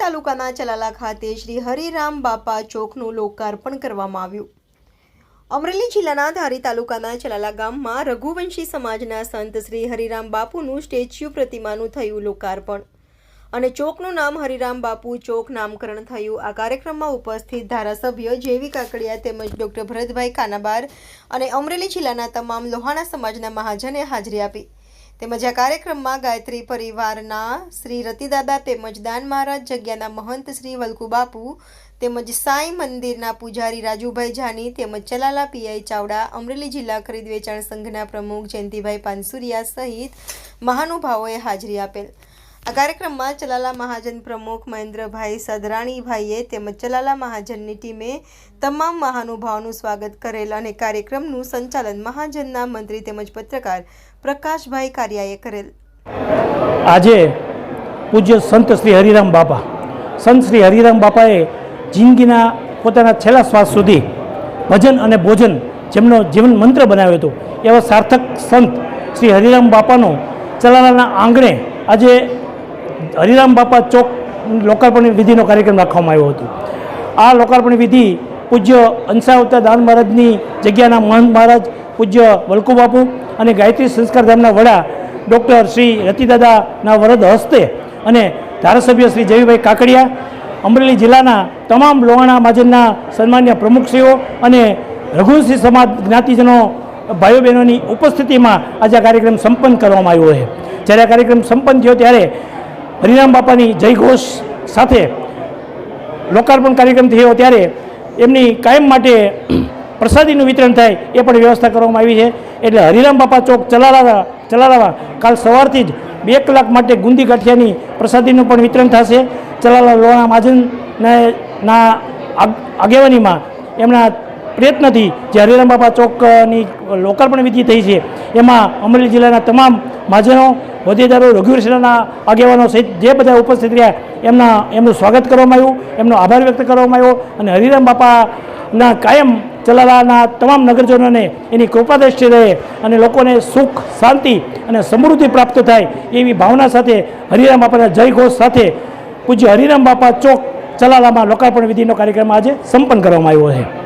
તાલુકાના ચલાલા ખાતે શ્રી હરિરામ બાપા ચોકનું લોકાર્પણ કરવામાં આવ્યું. અમરેલી જિલ્લાના ધારી તાલુકાના ચલાલા ગામમાં રઘુવંશી સમાજના સંત શ્રી હરિરામ બાપુનું સ્ટેચ્યુ પ્રતિમાનું થયું લોકાર્પણ અને ચોકનું નામ હરિરામ બાપુ ચોક નામકરણ થયું. આ કાર્યક્રમમાં ઉપસ્થિત ધારાસભ્ય જેવી કાકડિયા તેમજ ડોક્ટર ભરતભાઈ કાનાબાર અને અમરેલી જિલ્લાના તમામ લોહાણા સમાજના મહાજને હાજરી આપી. તેમજ આ કાર્યક્રમમાં ગાયત્રી પરિવારના શ્રી રતિદાદા તેમજ દાન મહારાજ જગ્યાના મહંત શ્રી વલ્કુ બાપુ તેમજ સાંઈ મંદિરના પૂજારી રાજુભાઈ જાની તેમજ ચલાલા પીઆઈ ચાવડા, અમરેલી જિલ્લા ખરીદ વેચાણ સંઘના પ્રમુખ જયંતિભાઈ પાનસુરિયા સહિત મહાનુભાવોએ હાજરી આપેલ. આ કાર્યક્રમમાં ચલાલા મહાજન પ્રમુખ મહેન્દ્રભાઈ સદરાણીભાઈએ તેમજ ચલાલા મહાજનની ટીમે તમામ મહાનુભાવોનું સ્વાગત કરેલ અને કાર્યક્રમનું સંચાલન મહાજનના મંત્રી તેમજ પત્રકાર પ્રકાશભાઈ કારિયાએ કરેલ. આજે પૂજ્ય સંત શ્રી હરિરામ બાપા. સંત શ્રી હરિરામ બાપાએ જિંદગીના પોતાના છેલ્લા શ્વાસ સુધી ભજન અને ભોજન જેમનો જીવન મંત્ર બનાવ્યો હતો, એવા સાર્થક સંત શ્રી હરિરામ બાપાનો ચલાલાના આંગણે આજે હરિરામ બાપા ચોક લોકાર્પણ વિધિનો કાર્યક્રમ રાખવામાં આવ્યો હતો. આ લોકાર્પણ વિધિ પૂજ્ય અંશાવતા દાન મહારાજની જગ્યાના મહંત મહારાજ પૂજ્ય વલ્કુ બાપુ અને ગાયત્રી સંસ્કાર ધામના વડા ડૉક્ટર શ્રી રતિદાદાના વરદ હસ્તે અને ધારાસભ્ય શ્રી જયભાઈ કાકડિયા, અમરેલી જિલ્લાના તમામ લોહાણા મહાજનના સન્માન્ય પ્રમુખશ્રીઓ અને રઘુવંશી સમાજ જ્ઞાતિજનો ભાઈઓ બહેનોની ઉપસ્થિતિમાં આજે આ કાર્યક્રમ સંપન્ન કરવામાં આવ્યો છે. જ્યારે આ કાર્યક્રમ સંપન્ન થયો ત્યારે હરિરામ બાપાની જયઘોષ સાથે લોકાર્પણ કાર્યક્રમ થયો ત્યારે એમની કાયમ માટે પ્રસાદીનું વિતરણ થાય એ પણ વ્યવસ્થા કરવામાં આવી છે. એટલે હરિરામ બાપા ચોક ચલાલા ચલાવવા કાલ સવારથી જ બે કલાક માટે ગુંદી ગાંઠિયાની પ્રસાદીનું પણ વિતરણ થશે. ચલાલા લોણા મહાજનના આગ- આગેવાનીમાં એમના પ્રયત્નથી જે હરિરામ બાપા ચોકની લોકાર્પણ વિધિ થઈ છે, એમાં અમરેલી જિલ્લાના તમામ મહાજનો હોદ્દેદારો રઘુવીરસેનાના આગેવાનો સહિત જે બધા ઉપસ્થિત રહ્યા, એમના, એમનું સ્વાગત કરવામાં આવ્યું, એમનો આભાર વ્યક્ત કરવામાં આવ્યો અને હરિરામ બાપાના કાયમ ચલાલાના તમામ નગરજનોને એની કૃપા દ્રષ્ટિ રહે અને લોકોને સુખ, શાંતિ અને સમૃદ્ધિ પ્રાપ્ત થાય એવી ભાવના સાથે હરિરામ બાપાના જય ઘોષ સાથે પૂજ્ય હરિરામ બાપા ચોક ચલાલામાં લોકાર્પણ વિધિનો કાર્યક્રમ આજે સંપન્ન કરવામાં આવ્યો છે.